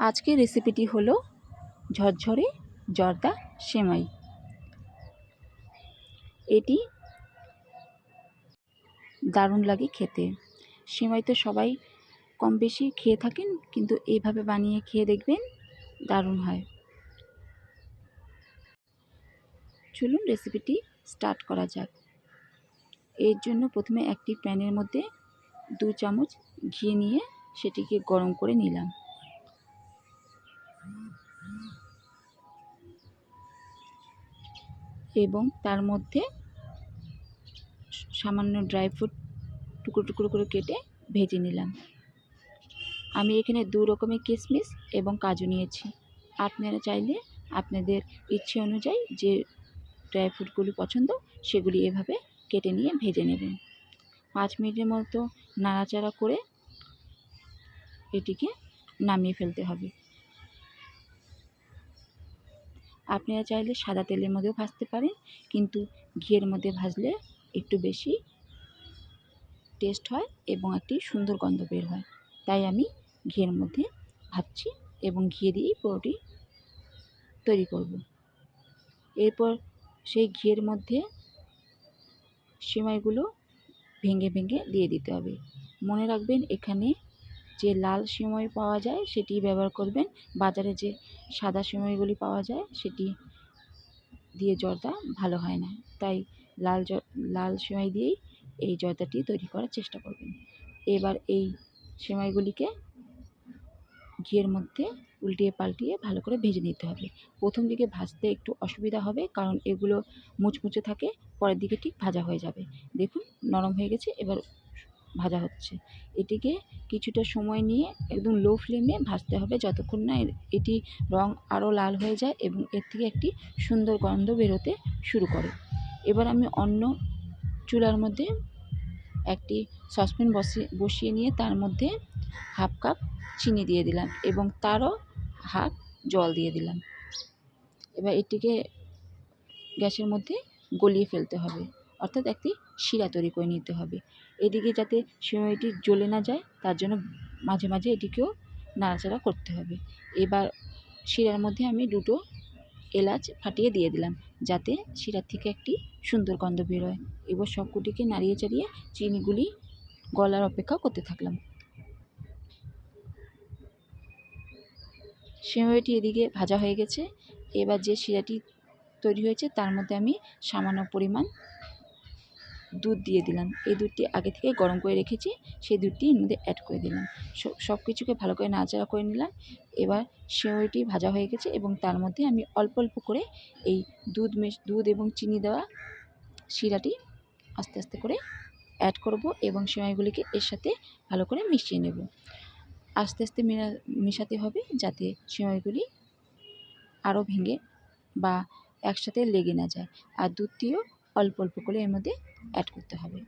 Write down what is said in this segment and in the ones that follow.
আজকের রেসিপিটি হলো ঝরঝরে জর্দা সেমাই। এটি দারুণ লাগে খেতে। সেমাই তো সবাই কম বেশি খেয়ে থাকেন, কিন্তু এইভাবে বানিয়ে খেয়ে দেখবেন দারুণ হয়। চলুন রেসিপিটি স্টার্ট করা যাক। এর জন্য প্রথমে একটি প্যানের মধ্যে দু চামচ ঘি নিয়ে সেটিকে গরম করে নিলাম। এবং তার মধ্যে সামান্য ড্রাই ফ্রুট টুকরো টুকরো করে কেটে ভেজে নিলাম। আমি এখানে দু রকমের কিশমিশ এবং কাজু নিয়েছি। আপনারা চাইলে আপনাদের ইচ্ছে অনুযায়ী যে ড্রাই ফ্রুটগুলি পছন্দ, সেগুলি এভাবে কেটে নিয়ে ভেজে নেবেন। পাঁচ মিনিটের মতো নাড়াচাড়া করে এটিকে নামিয়ে ফেলতে হবে। আপনারা চাইলে সাদা তেলের মধ্যেও ভাজতে পারেন, কিন্তু ঘিয়ের মধ্যে ভাজলে একটু বেশি টেস্ট হয় এবং একটি সুন্দর গন্ধ বের হয়। তাই আমি ঘিয়ের মধ্যে ভাজছি এবং ঘি দিয়েই পুরোটি তৈরি করব। এরপর সেই ঘিয়ের মধ্যে সিমাইগুলো ভেঙে ভেঙে দিয়ে দিতে হবে। মনে রাখবেন, এখানে যে লাল সিমই পাওয়া যায়, সেটি ব্যবহার করবেন। বাজারে যে সাদা সিমইগুলি পাওয়া যায়, সেটি দিয়ে জর্দা ভালো হয় না। তাই লাল জ, লাল সিমাই দিয়েই এই জর্দাটি তৈরি করার চেষ্টা করবেন। এবার এই সিমাইগুলিকে ঘিয়ের মধ্যে উল্টিয়ে পাল্টিয়ে ভালো করে ভেজে নিতে হবে। প্রথম দিকে ভাজতে একটু অসুবিধা হবে, কারণ এগুলো মুচমুচে থাকে, পরের দিকে ঠিক ভাজা হয়ে যাবে। দেখুন, নরম হয়ে গেছে। এবার ভাজা হচ্ছে। এটিকে কিছুটা সময় নিয়ে একদম লো ফ্লেমে ভাজতে হবে যতক্ষণ না এটি রং আরও লাল হয়ে যায় এবং এর থেকে একটি সুন্দর গন্ধ বেরোতে শুরু করে। এবার আমি অন্য চুলার মধ্যে একটি সসপ্যান বসিয়ে বসিয়ে নিয়ে তার মধ্যে হাফ কাপ চিনি দিয়ে দিলাম এবং তারও হাফ জল দিয়ে দিলাম। এবার এটিকে গ্যাসের মধ্যে গলিয়ে ফেলতে হবে। অর্থাৎ একটি শিরা তৈরি করে নিতে হবে। এদিকে যাতে সিমাইটি জ্বলে না যায়, তার জন্য মাঝে মাঝে এটিকেও নাড়াচাড়া করতে হবে। এবার শিরার মধ্যে আমি দুটো এলাচ ফাটিয়ে দিয়ে দিলাম, যাতে শিরার থেকে একটি সুন্দর গন্ধ বেরোয়। এবার সবকটিকে নাড়িয়ে চাড়িয়ে চিনিগুলি গলার অপেক্ষা করতে থাকলাম। সিমাইটি এদিকে ভাজা হয়ে গেছে। এবার যে শিরাটি তৈরি হয়েছে, তার মধ্যে আমি সামান্য পরিমাণ দুধ দিয়ে দিলাম। এই দুধটি আগে থেকে গরম করে রেখেছি, সেই দুধটি এর মধ্যে অ্যাড করে দিলাম। সব কিছুকে ভালো করে নাড়াচাড়া করে নিলাম। এবার সেমাইটি ভাজা হয়ে গেছে এবং তার মধ্যে আমি অল্প অল্প করে এই দুধ মেশ, দুধ এবং চিনি দেওয়া শিরাটি আস্তে আস্তে করে অ্যাড করব এবং সেমাইগুলিকে এর সাথে ভালো করে মিশিয়ে নেব। আস্তে আস্তে মেশাতে হবে যাতে সেমাইগুলি আরও ভেঙে বা একসাথে লেগে না যায়। আর দুধটিও অল্প অল্প করে এর মধ্যে অ্যাড করতে হবে।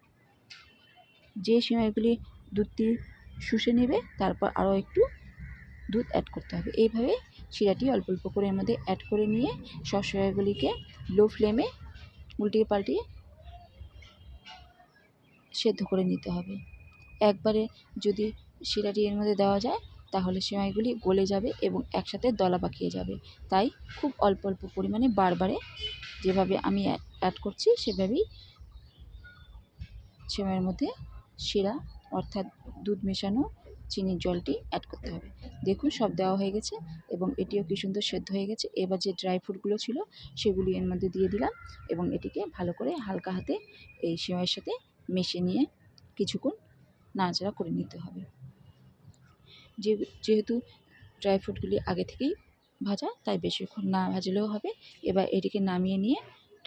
যে সিমাইগুলি দুধটি শুষে নেবে, তারপর আরও একটু দুধ অ্যাড করতে হবে। এইভাবে শিরাটি অল্প অল্প করে এর মধ্যে অ্যাড করে নিয়ে সব সিমাইগুলিকে লো ফ্লেমে উল্টিয়ে পাল্টিয়ে সেদ্ধ করে নিতে হবে। একবারে যদি শিরাটি এর মধ্যে দেওয়া যায়, তাহলে সেমাইগুলি গলে যাবে এবং একসাথে দলা পাকিয়ে যাবে। তাই খুব অল্প অল্প পরিমাণে বারবারে যেভাবে আমি অ্যাড করছি, সেভাবেই সেমাইয়ের মধ্যে শিরা অর্থাৎ দুধ মেশানো চিনির জলটি অ্যাড করতে হবে। দেখুন, সব দেওয়া হয়ে গেছে এবং এটিও কি সুন্দর সেদ্ধ হয়ে গেছে। এবার যে ড্রাই ফ্রুটগুলো ছিল, সেগুলি এর মধ্যে দিয়ে দিলাম এবং এটিকে ভালো করে হালকা হাতে এই সেমাইয়ের সাথে মিশিয়ে নিয়ে কিছুক্ষণ নাড়াচাড়া করে নিতে হবে। যে, যেহেতু ড্রাই ফ্রুটগুলি আগে থেকেই ভাজা, তাই বেশিক্ষণ না ভাজলেও হবে। এবার এটিকে নামিয়ে নিয়ে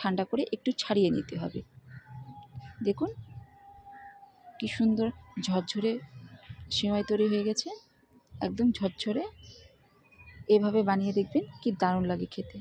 ঠান্ডা করে একটু ছাড়িয়ে নিতে হবে। দেখুন, কি সুন্দর ঝরঝরে সেমাই তৈরি হয়ে গেছে। একদম ঝরঝরে। এভাবে বানিয়ে দেখবেন কি দারুণ লাগে খেতে।